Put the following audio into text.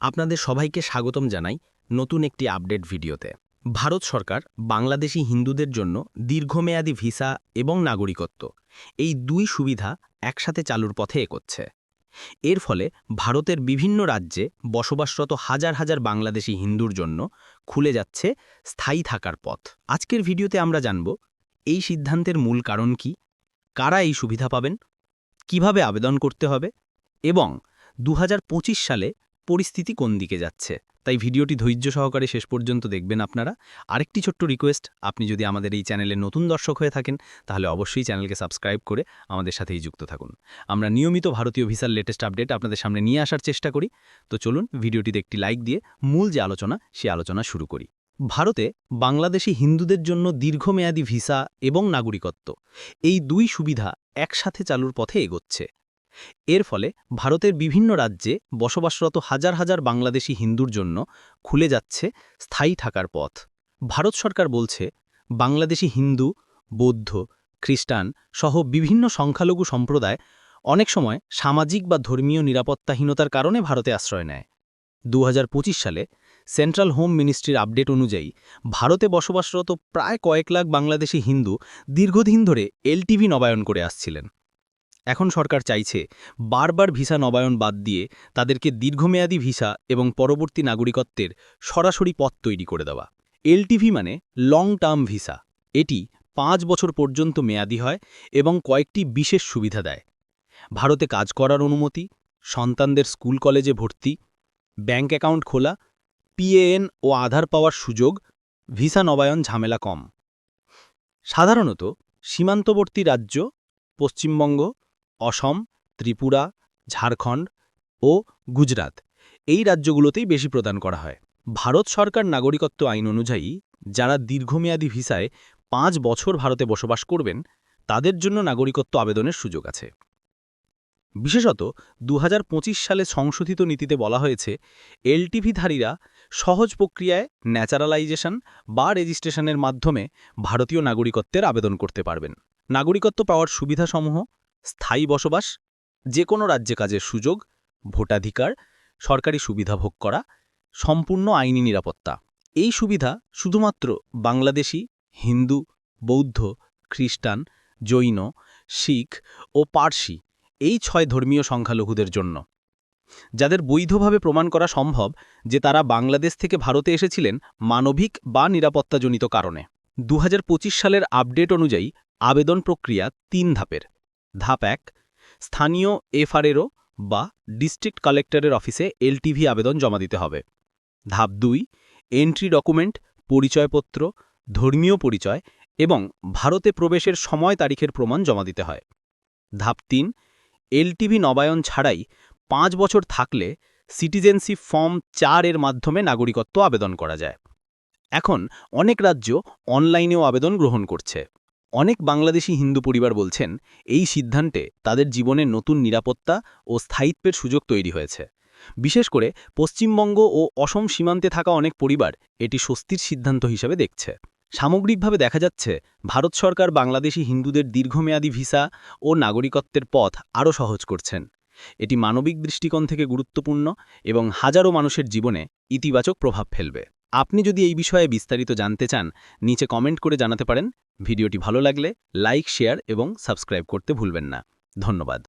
আপনাদের সবাইকে স্বাগতম জানাই নতুন একটি আপডেট ভিডিওতে। ভারত সরকার বাংলাদেশি হিন্দুদের জন্য দীর্ঘমেয়াদী ভিসা এবং নাগরিকত্ব এই দুই সুবিধা একসাথে চালুর পথে এগোচ্ছে। এর ফলে ভারতের বিভিন্ন রাজ্যে বসবাসরত হাজার হাজার বাংলাদেশি হিন্দুর জন্য খুলে যাচ্ছে স্থায়ী থাকার পথ। আজকের ভিডিওতে আমরা জানব, এই সিদ্ধান্তের মূল কারণ কি? কারা এই সুবিধা পাবেন? কীভাবে আবেদন করতে হবে? এবং দু হাজার পঁচিশ সালে পরিস্থিতি কোন দিকে যাচ্ছে? তাই ভিডিওটি ধৈর্য সহকারে শেষ পর্যন্ত দেখবেন আপনারা। আরেকটি ছোট্ট রিকোয়েস্ট আপনি যদি আমাদের এই চ্যানেলে নতুন দর্শক হয়ে থাকেন, তাহলে অবশ্যই চ্যানেলকে সাবস্ক্রাইব করে আমাদের সাথেই যুক্ত থাকুন। আমরা নিয়মিত ভারতীয় ভিসার লেটেস্ট আপডেট আপনাদের সামনে নিয়ে আসার চেষ্টা করি। তো চলুন ভিডিওটিতে একটি লাইক দিয়ে মূল যে আলোচনা, সে আলোচনা শুরু করি। ভারতে বাংলাদেশি হিন্দুদের জন্য দীর্ঘমেয়াদী ভিসা এবং নাগরিকত্ব, এই দুই সুবিধা একসাথে চালুর পথে এগোচ্ছে। এর ফলে ভারতের বিভিন্ন রাজ্যে বসবাসরত হাজার হাজার বাংলাদেশি হিন্দুর জন্য খুলে যাচ্ছে স্থায়ী থাকার পথ। ভারত সরকার বলছে, বাংলাদেশি হিন্দু, বৌদ্ধ, খ্রিস্টান সহ বিভিন্ন সংখ্যালঘু সম্প্রদায় অনেক সময় সামাজিক বা ধর্মীয় নিরাপত্তাহীনতার কারণে ভারতে আশ্রয় নেয়। দু হাজার পঁচিশ সালে সেন্ট্রাল হোম মিনিস্ট্রির আপডেট অনুযায়ী ভারতে বসবাসরত প্রায় কয়েক লাখ বাংলাদেশি হিন্দু দীর্ঘদিন ধরে এলটিভি নবায়ন করে আসছিলেন। এখন সরকার চাইছে বারবার ভিসা নবায়ন বাদ দিয়ে তাদেরকে দীর্ঘমেয়াদী ভিসা এবং পরবর্তী নাগরিকত্বের সরাসরি পথ তৈরি করে দেওয়া। এলটিভি মানে লং টার্ম ভিসা। এটি পাঁচ বছর পর্যন্ত মেয়াদি হয় এবং কয়েকটি বিশেষ সুবিধা দেয়। ভারতে কাজ করার অনুমতি, সন্তানদের স্কুল কলেজে ভর্তি ব্যাঙ্ক অ্যাকাউন্ট খোলা, পিএএন ও আধার পাওয়ার সুযোগ, ভিসা নবায়ন ঝামেলা কম। সাধারণত সীমান্তবর্তী রাজ্য, পশ্চিমবঙ্গ অসম, ত্রিপুরা, ঝাড়খণ্ড ও গুজরাত এই রাজ্যগুলোতেই বেশি প্রদান করা হয়। ভারত সরকার নাগরিকত্ব আইন অনুযায়ী যারা দীর্ঘমেয়াদী ভিসায় পাঁচ বছর ভারতে বসবাস করবেন, তাদের জন্য নাগরিকত্ব আবেদনের সুযোগ আছে। বিশেষত দু হাজার পঁচিশ সালে সংশোধিত নীতিতে বলা হয়েছে, এলটিভিধারীরা সহজ প্রক্রিয়ায় ন্যাচারালাইজেশন বা রেজিস্ট্রেশনের মাধ্যমে ভারতীয় নাগরিকত্বের আবেদন করতে পারবেন। নাগরিকত্ব পাওয়ার সুবিধাসমূহ স্থায়ী বসবাস যে কোনো রাজ্যে কাজের সুযোগ, ভোটাধিকার, সরকারি সুবিধা ভোগ করা, সম্পূর্ণ আইনি নিরাপত্তা। এই সুবিধা শুধুমাত্র বাংলাদেশি, হিন্দু, বৌদ্ধ, খ্রিস্টান, জৈন, শিখ ও পার্সি এই ছয় ধর্মীয় সংখ্যালঘুদের জন্য। যাদের বৈধভাবে প্রমাণ করা সম্ভব যে তারা বাংলাদেশ থেকে ভারতে এসেছিলেন মানবিক বা নিরাপত্তাজনিত কারণে। দু হাজার পঁচিশ সালের আপডেট অনুযায়ী আবেদন প্রক্রিয়া তিন ধাপের। ধাপ এক, স্থানীয় এফআরএরও বা ডিস্ট্রিক্ট কালেক্টরের অফিসে এলটিভি আবেদন জমা দিতে হবে। ধাপ দুই, এন্ট্রি ডকুমেন্ট, পরিচয়পত্র, ধর্মীয় পরিচয় এবং ভারতে প্রবেশের সময় তারিখের প্রমাণ জমা দিতে হয়। ধাপ তিন, এলটিভি নবায়ন ছাড়াই পাঁচ বছর থাকলে সিটিজেনশিপ ফর্ম চার এর মাধ্যমে নাগরিকত্ব আবেদন করা যায়। এখন অনেক রাজ্য অনলাইনেও আবেদন গ্রহণ করছে। অনেক বাংলাদেশি হিন্দু পরিবার বলছেন, এই সিদ্ধান্তে তাদের জীবনে নতুন নিরাপত্তা ও স্থায়িত্বের সুযোগ তৈরি হয়েছে। বিশেষ করে পশ্চিমবঙ্গ ও অসম সীমান্তে থাকা অনেক পরিবার এটি স্বস্তির সিদ্ধান্ত হিসেবে দেখছে। সামগ্রিকভাবে দেখা যাচ্ছে, ভারত সরকার বাংলাদেশি হিন্দুদের দীর্ঘমেয়াদী ভিসা ও নাগরিকত্বের পথ আরও সহজ করছেন। এটি মানবিক দৃষ্টিকোণ থেকে গুরুত্বপূর্ণ এবং হাজারো মানুষের জীবনে ইতিবাচক প্রভাব ফেলবে। আপনি যদি এই বিষয়ে বিস্তারিত জানতে চান, নিচে কমেন্ট করে জানাতে পারেন। ভিডিওটি ভালো লাগলে লাইক, শেয়ার এবং সাবস্ক্রাইব করতে ভুলবেন না। ধন্যবাদ।